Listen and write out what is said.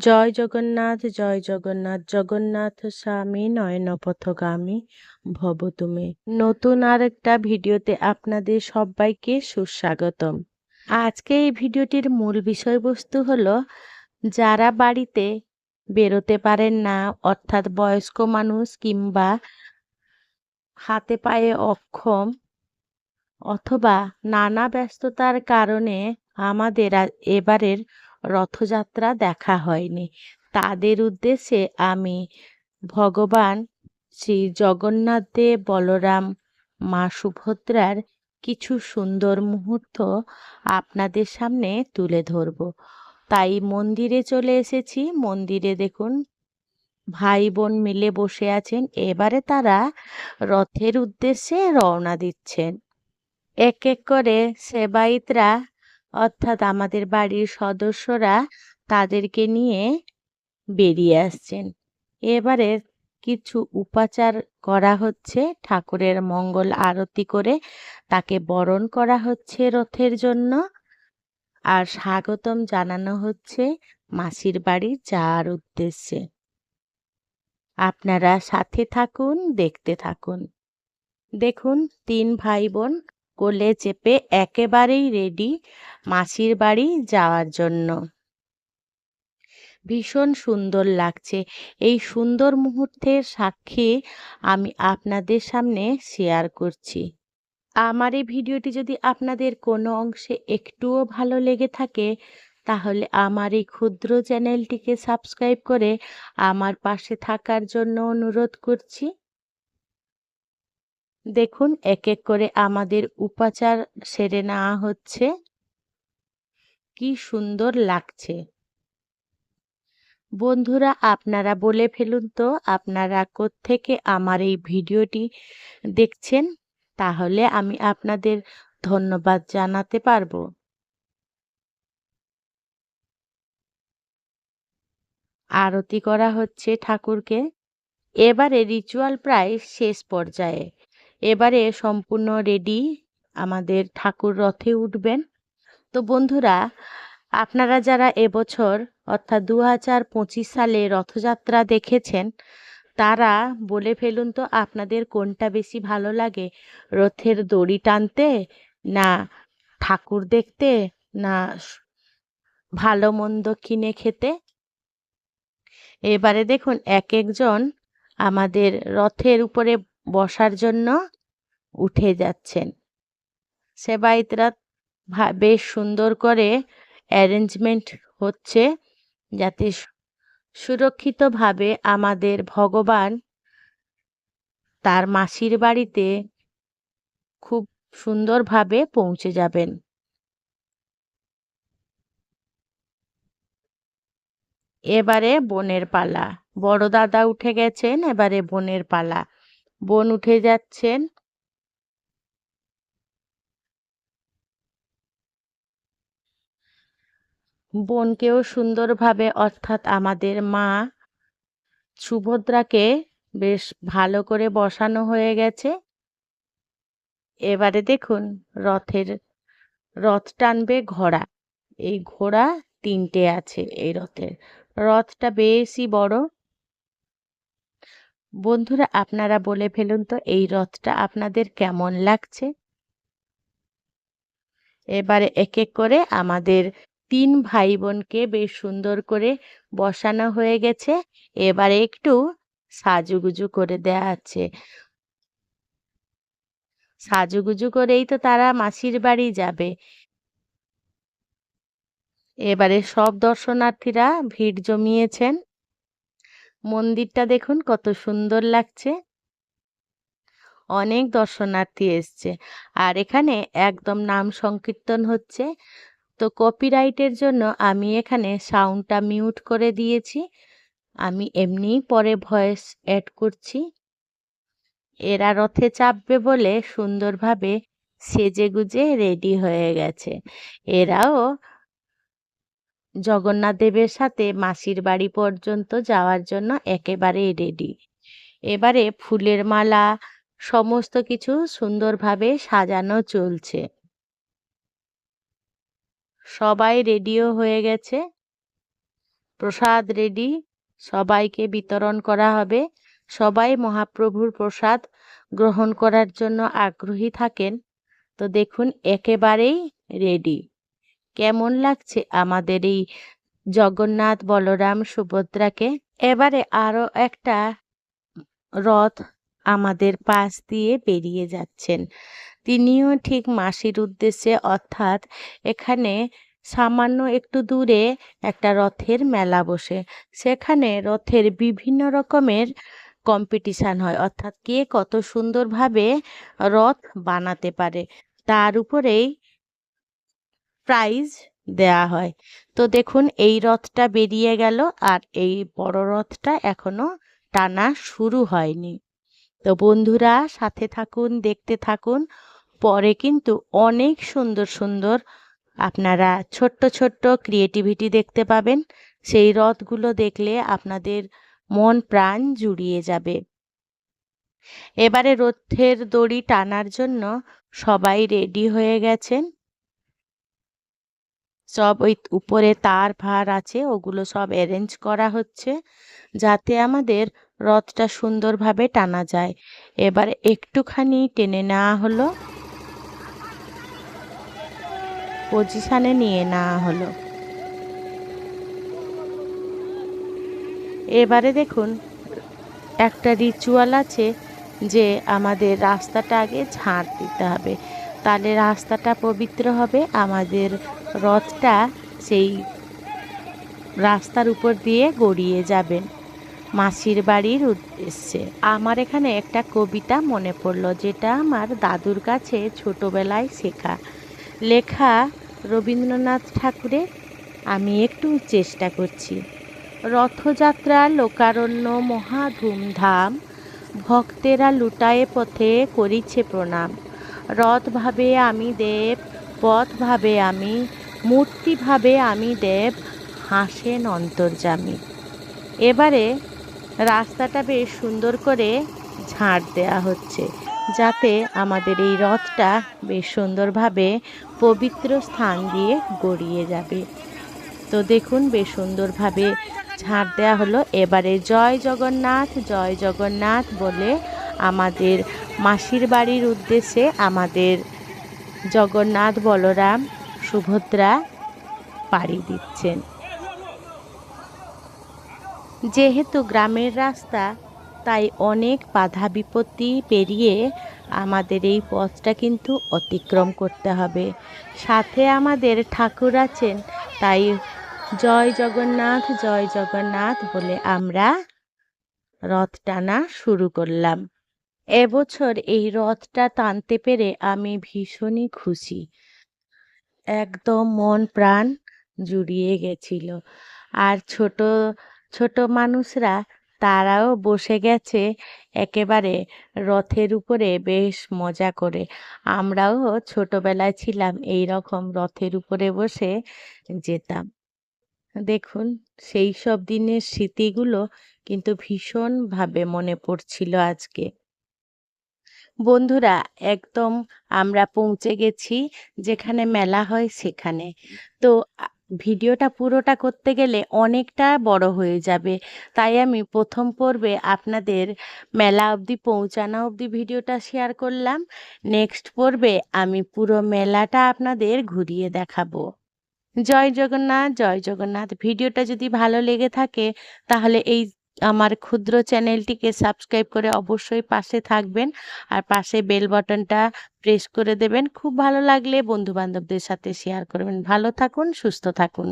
জয় জগন্নাথ জয় জগন্নাথ জগন্নাথ স্বামী নয়নপথগামী ভব তুমি। নতুন আর একটা ভিডিওতে আপনাদের সবাইকে সুস্বাগতম। আজকে এই ভিডিওটির মূল বিষয়বস্তু হলো, যারা বাড়িতে বেরোতে পারেন না, অর্থাৎ বয়স্ক মানুষ কিংবা হাতে পায়ে অক্ষম অথবা নানা ব্যস্ততার কারণে আমাদের এবারের রথযাত্রা দেখা হয়নি। তাদের উদ্দেশ্যে আমি ভগবান শ্রী জগন্নাথ দেব, বলরাম, মা সুভদ্রার কিছু সুন্দর মুহূর্ত আপনাদের সামনে তুলে ধরব। তাই মন্দিরে চলে এসেছি। মন্দিরে দেখুন ভাই বোন মিলে বসে আছেন। এবারে তারা রথের উদ্দেশ্যে রওনা দিচ্ছেন। এক এক করে সেবাইতরা অর্থাৎ আমাদের বাড়ির সদস্যরা তাদেরকে নিয়ে বেরিয়ে আসছেন। এবারে কিছু উপাচার করা হচ্ছে, ঠাকুরের মঙ্গল আরতি করে তাকে বরণ করা হচ্ছে রথের জন্য। আর স্বাগতম জানানো হচ্ছে মাসির বাড়ি যাওয়ার উদ্দেশ্যে। আপনারা সাথে থাকুন, দেখতে থাকুন। দেখুন, তিন ভাই বোন কোলে চেপে একেবারেই রেডি মাসির বাড়ি যাওয়ার জন্য। ভীষণ সুন্দর লাগছে। এই সুন্দর মুহূর্তের সাক্ষী আমি আপনাদের সামনে শেয়ার করছি। আমার এই ভিডিওটি যদি আপনাদের কোনো অংশে একটুও ভালো লেগে থাকে, তাহলে আমার এই ক্ষুদ্র চ্যানেলটিকে সাবস্ক্রাইব করে আমার পাশে থাকার জন্য অনুরোধ করছি। দেখুন এক এক করে আমাদের উপাচার সেরে নেওয়া হচ্ছে। কি সুন্দর লাগছে। বন্ধুরা, আপনারা বলে ফেলুন তো, আপনারা থেকে আমার এই ভিডিওটি দেখছেন? তাহলে আমি আপনাদের ধন্যবাদ জানাতে পারব। আরতি করা হচ্ছে ঠাকুরকে। এবারে রিচুয়াল প্রায় শেষ পর্যায়ে। এবারে সম্পূর্ণ রেডি আমাদের ঠাকুর রথে উঠবেন। তো বন্ধুরা, আপনারা যারা এবছর অর্থাৎ দু হাজার পঁচিশ সালে রথযাত্রা দেখেছেন, তারা বলে ফেলুন তো আপনাদের কোনটা বেশি ভালো লাগে, রথের দড়ি টানতে না ঠাকুর দেখতে না ভালো মন্দ কিনে খেতে? এবারে দেখুন, এক একজন আমাদের রথের উপরে বসার জন্য উঠে যাচ্ছেন। সেবায়িতরা বেশ সুন্দর করে অ্যারেঞ্জমেন্ট হচ্ছে যাতে সুরক্ষিতভাবে আমাদের ভগবান তার মাসির বাড়িতে খুব সুন্দরভাবে পৌঁছে যাবেন। এবারে বোনের পালা। বড় দাদা উঠে গেছেন, এবারে বোনের পালা। বোন উঠে যাচ্ছেন। বোনকেও সুন্দরভাবে, অর্থাৎ আমাদের মা সুভদ্রাকে বেশ ভালো করে বসানো হয়ে গেছে। এবারে দেখুন, রথের, রথ টানবে ঘোড়া। এই ঘোড়া তিনটে আছে এই রথের। রথটা বেশি বড় বন্ধুরা, আপনারা বলে ফেলুন তো এই রথটা আপনাদের কেমন লাগছে? এবারে এক এক করে আমাদের তিন ভাই বোনকে বেশ সুন্দর করে বসানো হয়ে গেছে। এবারে একটু সাজুগুজু করে দেয়া আছে। সাজুগুজু করেই তো তারা মাসির বাড়ি যাবে। এবারে সব দর্শনার্থীরা ভিড় জমিয়েছেন। মন্দিরটা দেখুন কত সুন্দর লাগছে। অনেক দর্শনার্থী এসছে। আর এখানে একদম নাম সংকীর্তন হচ্ছে। তো কপিরাইটের জন্য আমি এখানে সাউন্ডটা মিউট করে দিয়েছি। আমি এমনিই পরে ভয়েস অ্যাড করছি। এরা রথে চাপবে বলে সুন্দরভাবে সেজে গুজে রেডি হয়ে গেছে। এরাও জগন্নাথ দেবের সাথে মাসির বাড়ি পর্যন্ত যাওয়ার জন্য একেবারেই রেডি এবারে ফুলের মালা, সমস্ত কিছু সুন্দরভাবে সাজানো চলছে। সবাই রেডিও হয়ে গেছে। প্রসাদ রেডি সবাইকে বিতরণ করা হবে। সবাই মহাপ্রভুর প্রসাদ গ্রহণ করার জন্য আগ্রহী থাকেন। তো দেখুন, একেবারেই রেডি কেমন লাগছে আমাদের এই জগন্নাথ বলরাম সুভদ্রাকে? এবারে আরও একটা রথ আমাদের পাশ দিয়ে বেরিয়ে যাচ্ছেন। তিনিও ঠিক মাসির উদ্দেশ্যে, অর্থাৎ এখানে সামান্য একটু দূরে একটা রথের মেলা বসে। সেখানে রথের বিভিন্ন রকমের কম্পিটিশান হয়, অর্থাৎ কে কত সুন্দরভাবে রথ বানাতে পারে। তার উপরেই প্রাইজ দেয়া হয়। তো দেখুন, এই রথটা বেরিয়ে গেল আর এই বড় রথটা এখনও টানা শুরু হয়নি। তো বন্ধুরা, সাথে থাকুন, দেখতে থাকুন। পরে কিন্তু অনেক সুন্দর সুন্দর আপনারা ছোট্ট ছোট্ট ক্রিয়েটিভিটি দেখতে পাবেন। সেই রথগুলো দেখলে আপনাদের মন প্রাণ জুড়িয়ে যাবে। এবারে রথের দড়ি টানার জন্য সবাই রেডি হয়ে গেছেন। সব ওই উপরে তার ফার আছে, ওগুলো সব অ্যারেঞ্জ করা হচ্ছে যাতে আমাদের রথটা সুন্দরভাবে টানা যায়। এবার একটুখানি টেনে নেওয়া হলো। পজিশানে নিয়ে নেওয়া হলো। এবারে দেখুন, একটা রিচুয়াল আছে যে আমাদের রাস্তাটা আগে ঝাঁট দিতে হবে। তাহলে রাস্তাটা পবিত্র হবে, আমাদের রথটা সেই রাস্তার উপর দিয়ে গড়িয়ে যাবেন মাসির বাড়ির উদ্দেশ্যে। আমার এখানে একটা কবিতা মনে পড়ল, যেটা আমার দাদুর কাছে ছোটোবেলায় শেখা। লেখা, রবীন্দ্রনাথ ঠাকুরের আমি একটু চেষ্টা করছি। রথযাত্রা, লোকারণ্য, মহা ধুমধাম, ভক্তেরা লুটায়ে পথে করিছে প্রণাম। রথ ভাবে আমি দেব পথ ভাবে আমি মূর্তি ভাবে আমি দেব হাসেন অন্তর্জামী এবারে রাস্তাটা বেশ সুন্দর করে ঝাড় দেয়া হচ্ছে, যাতে আমাদের এই রথটা বেশ সুন্দরভাবে পবিত্র স্থান দিয়ে গড়িয়ে যাবে। তো দেখুন, বেশ সুন্দরভাবে ঝাড় দেওয়া হলো। এবারে জয় জগন্নাথ জয় জগন্নাথ বলে আমাদের মাসির বাড়ির উদ্দেশ্যে আমাদের জগন্নাথ বলরাম সুভদ্রা পাড়ি দিচ্ছেন। যেহেতু গ্রামের রাস্তা, তাই অনেক বাধা বিপত্তি পেরিয়ে আমাদের এই পথটা কিন্তু অতিক্রম করতে হবে। সাথে আমাদের ঠাকুর আছেন, তাই জয় জগন্নাথ জয় জগন্নাথ বলে আমরা রথ টানা শুরু করলাম। এবছর এই রথটা টানতে পেরে আমি ভীষণই খুশি। একদম মন প্রাণ জুড়িয়ে গেছিল। আর ছোট ছোট মানুষরা তারাও বসে গেছে একেবারে রথের উপরে বেশ মজা করে। আমরাও ছোটবেলায় ছিলাম এই রকম রথের উপরে বসে যেতাম। দেখুন, সেই সব দিনের স্মৃতিগুলো কিন্তু ভীষণভাবে মনে পড়ছিল আজকে। বন্ধুরা, একদম আমরা পৌঁছে গেছি যেখানে মেলা হয় সেখানে। তো ভিডিওটা পুরোটা করতে গেলে অনেকটা বড় হয়ে যাবে। তাই আমি প্রথম পর্বে আপনাদের মেলা অবধি পৌঁছানো অবধি ভিডিওটা শেয়ার করলাম। নেক্সট পর্বে আমি পুরো মেলাটা আপনাদের ঘুরিয়ে দেখাবো। জয় জগন্নাথ জয় জগন্নাথ। ভিডিওটা যদি ভালো লেগে থাকে, তাহলে এই আমার ক্ষুদ্র চ্যানেলটিকে সাবস্ক্রাইব করে অবশ্যই পাশে থাকবেন আর পাশে বেল বাটনটা প্রেস করে দেবেন। খুব ভালো লাগলে বন্ধু বান্ধবদের সাথে শেয়ার করবেন। ভালো থাকুন, সুস্থ থাকুন।